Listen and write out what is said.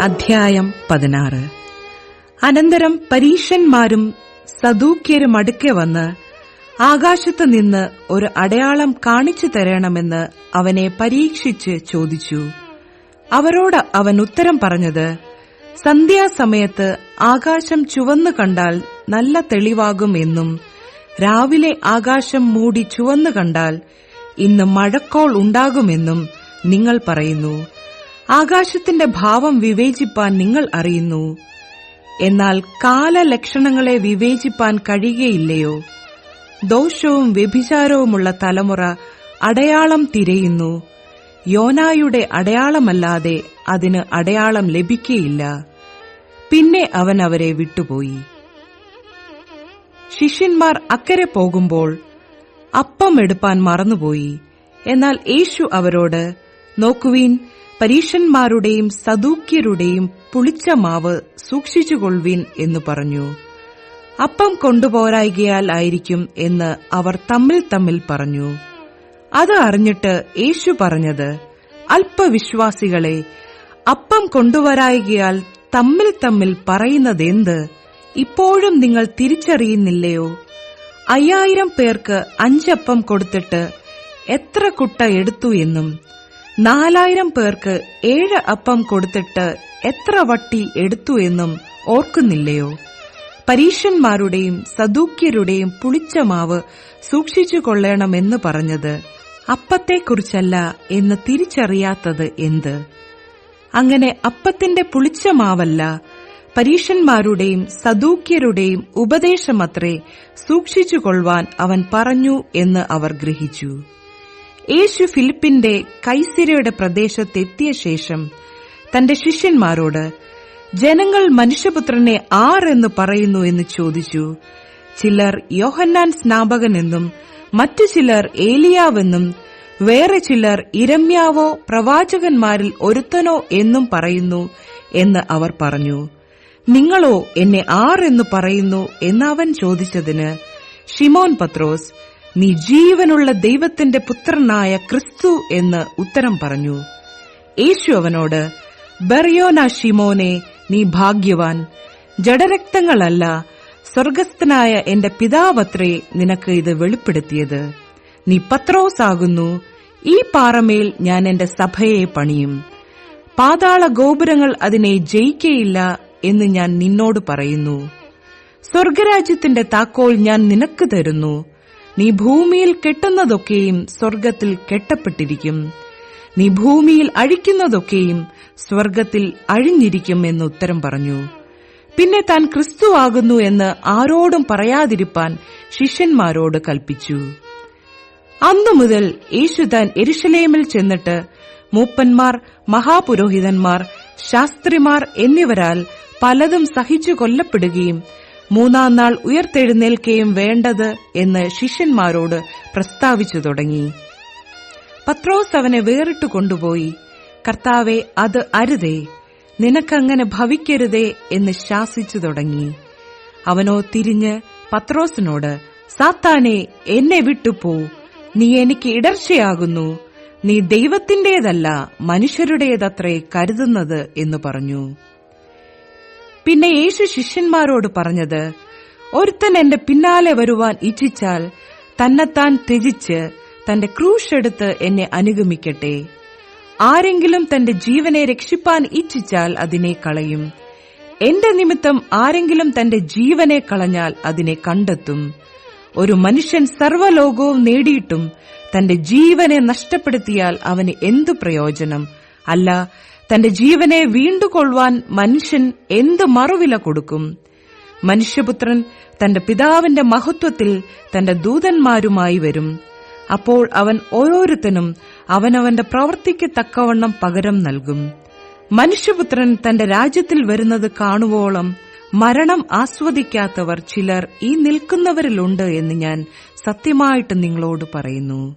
അധ്യായം പതിനാറ്. അനന്തരം പരീഷന്മാരും സദൂക്യരും അടുക്കെ വന്ന് ആകാശത്ത് നിന്ന് ഒരു അടയാളം കാണിച്ചു തരണമെന്ന് അവനെ പരീക്ഷിച്ച് ചോദിച്ചു. അവരോട് അവൻ ഉത്തരം പറഞ്ഞത് സന്ധ്യാസമയത്ത് ആകാശം ചുവന്നു കണ്ടാൽ നല്ല തെളിവാകും എന്നും രാവിലെ ആകാശം മൂടി ചുവന്നു കണ്ടാൽ ഇന്ന് മഴക്കോൾ ഉണ്ടാകുമെന്നും നിങ്ങൾ പറയുന്നു. ആകാശത്തിന്റെ ഭാവം വിവേചിപ്പാൻ നിങ്ങൾ അറിയുന്നു. എന്നാൽ കാലലക്ഷണങ്ങളെ വിവേചിപ്പാൻ കഴിയുകയില്ലയോ? ദോഷവും വ്യഭിചാരവുമുള്ള തലമുറ അടയാളം തിരയുന്നു. യോനായുടെ അടയാളമല്ലാതെ അതിന് അടയാളം ലഭിക്കുകയില്ല പിന്നെ അവൻ അവരെ വിട്ടുപോയി. ശിഷ്യന്മാർ അക്കരെ പോകുമ്പോൾ അപ്പം എടുപ്പാൻ മറന്നുപോയി. എന്നാൽ യേശു അവരോട് നോക്കുവീൻ പരീഷന്മാരുടെയും സദൂക്യരുടെയും പുളിച്ച മാവ് സൂക്ഷിച്ചുകൊള്ളുവിൻ എന്ന് പറഞ്ഞു. അപ്പം കൊണ്ടുപോരായികയാൽ ആയിരിക്കും എന്ന് അവർ തമ്മിൽ തമ്മിൽ പറഞ്ഞു. അത് അറിഞ്ഞിട്ട് യേശു പറഞ്ഞത് അല്പവിശ്വാസികളെ അപ്പം കൊണ്ടുവരായികയാൽ തമ്മിൽ തമ്മിൽ പറയുന്നതെന്ത്? ഇപ്പോഴും നിങ്ങൾ തിരിച്ചറിയുന്നില്ലയോ? അയ്യായിരം പേർക്ക് അഞ്ചപ്പം കൊടുത്തിട്ട് എത്ര കുട്ട എടുത്തു എന്നും നാലായിരം പേർക്ക് ഏഴ് അപ്പം കൊടുത്തിട്ട് എത്ര വട്ടി എടുത്തു എന്നും ഓർക്കുന്നില്ലയോ? പരീഷന്മാരുടെയും സദൂക്യരുടെയും പുളിച്ച മാവ് സൂക്ഷിച്ചു കൊള്ളണമെന്ന് പറഞ്ഞത് അപ്പത്തെക്കുറിച്ചല്ല എന്ന് തിരിച്ചറിയാത്തത് എന്ത്? അങ്ങനെ അപ്പത്തിന്റെ പുളിച്ച മാവല്ല പരീഷന്മാരുടെയും സദൂക്യരുടെയും ഉപദേശമത്രേ സൂക്ഷിച്ചുകൊള്ളുവാൻ അവൻ പറഞ്ഞു എന്ന് അവർ ഗ്രഹിച്ചു. യേശു ഫിലിപ്പിന്റെ കൈസിരയുടെ പ്രദേശത്തെത്തിയ ശേഷം തന്റെ ശിഷ്യന്മാരോട് ജനങ്ങൾ മനുഷ്യപുത്രനെ ആരെന്ന് പറയുന്നു എന്ന് ചോദിച്ചു. ചിലർ യോഹന്നാൻ സ്നാപകൻ എന്നും മറ്റു ചിലർ ഏലിയാവെന്നും വേറെ ചിലർ ഇരമ്യാവോ പ്രവാചകന്മാരിൽ ഒരുത്തനോ എന്നും പറയുന്നു എന്ന് അവർ പറഞ്ഞു. നിങ്ങളോ എന്നെ ആരെന്ന് പറയുന്നു എന്ന് അവൻ ചോദിച്ചതിന് ഷിമോൻ പത്രോസ് നീ ജീവനുള്ള ദൈവത്തിന്റെ പുത്രനായ ക്രിസ്തു എന്ന് ഉത്തരം പറഞ്ഞു. യേശു അവനോട് ബെറിയോന ഷിമോനെ നീ ഭാഗ്യവാൻ. ജഡരക്തങ്ങളല്ല സ്വർഗസ്ഥനായ എന്റെ പിതാവത്രേ നിനക്ക് ഇത് വെളിപ്പെടുത്തിയത്. നീ പത്രോസാകുന്നു. ഈ പാറമേൽ ഞാൻ എന്റെ സഭയെ പണിയും. പാതാള ഗോപുരങ്ങൾ അതിനെ ജയിക്കയില്ല എന്ന് ഞാൻ നിന്നോട് പറയുന്നു. സ്വർഗരാജ്യത്തിന്റെ താക്കോൽ ഞാൻ നിനക്ക് തരുന്നു. നീ ഭൂമിയിൽ കെട്ടുന്നതൊക്കെയും സ്വർഗത്തിൽ കെട്ടപ്പെട്ടിരിക്കും. നീ ഭൂമിയിൽ അഴിക്കുന്നതൊക്കെയും സ്വർഗത്തിൽ അഴിഞ്ഞിരിക്കും എന്ന് ഉത്തരം പറഞ്ഞു. പിന്നെ താൻ ക്രിസ്തുവാകുന്നു എന്ന് ആരോടും പറയാതിരിപ്പാൻ ശിഷ്യന്മാരോട് കൽപ്പിച്ചു. അന്നു മുതൽ യേശു താൻ എരുഷലേമിൽ ചെന്നിട്ട് മൂപ്പന്മാർ മഹാപുരോഹിതന്മാർ ശാസ്ത്രിമാർ എന്നിവരാൽ പലതും സഹിച്ചു കൊല്ലപ്പെടുകയും മൂന്നാം നാൾ ഉയർത്തെഴുന്നേൽക്കുകയും വേണ്ടത് എന്ന് ശിഷ്യന്മാരോട് പ്രസ്താവിച്ചു തുടങ്ങി. പത്രോസ് അവനെ വേറിട്ടു കൊണ്ടുപോയി. കർത്താവെ അത് അരുതേ. നിനക്കങ്ങനെ ഭവിക്കരുതേ എന്ന് ശാസിച്ചു തുടങ്ങി. അവനോ തിരിഞ്ഞ് പത്രോസിനോട് സാത്താനെ എന്നെ വിട്ടുപോ. നീ എനിക്ക് ഇടർച്ചയാകുന്നു. നീ ദൈവത്തിന്റേതല്ല മനുഷ്യരുടേതത്രേ കരുതുന്നത് എന്ന് പറഞ്ഞു. പിന്നെ യേശു ശിഷ്യന്മാരോട് പറഞ്ഞത് ഒരുത്തൻ എന്റെ പിന്നാലെ വരുവാൻ ഇച്ഛിച്ചാൽ തന്നെത്താൻ ത്യജിച്ച് തന്റെ ക്രൂശ് എടുത്ത് എന്നെ അനുഗമിക്കട്ടെ. ആരെങ്കിലും തന്റെ ജീവനെ രക്ഷിപ്പാൻ ഇച്ഛിച്ചാൽ അതിനെ കളയും. എന്റെ നിമിത്തം ആരെങ്കിലും തന്റെ ജീവനെ കളഞ്ഞാൽ അതിനെ കണ്ടെത്തും. ഒരു മനുഷ്യൻ സർവലോകവും നേടിയിട്ടും തന്റെ ജീവനെ നഷ്ടപ്പെടുത്തിയാൽ അവന് എന്തു പ്രയോജനം? അല്ല തന്റെ ജീവനെ വീണ്ടുകൊള്ളുവാൻ മനുഷ്യൻ എന്ത് മറുവില കൊടുക്കും? മനുഷ്യപുത്രൻ തന്റെ പിതാവിന്റെ മഹത്വത്തിൽ തന്റെ ദൂതന്മാരുമായി വരും. അപ്പോൾ അവൻ ഓരോരുത്തനും അവനവന്റെ പ്രവൃത്തിക്ക് തക്കവണ്ണം പകരം നൽകും. മനുഷ്യപുത്രൻ തന്റെ രാജ്യത്തിൽ വരുന്നത് കാണുവോളം മരണം ആസ്വദിക്കാത്തവർ ചിലർ ഈ നിൽക്കുന്നവരിലുണ്ട് എന്ന് ഞാൻ സത്യമായിട്ട് നിങ്ങളോട് പറയുന്നു.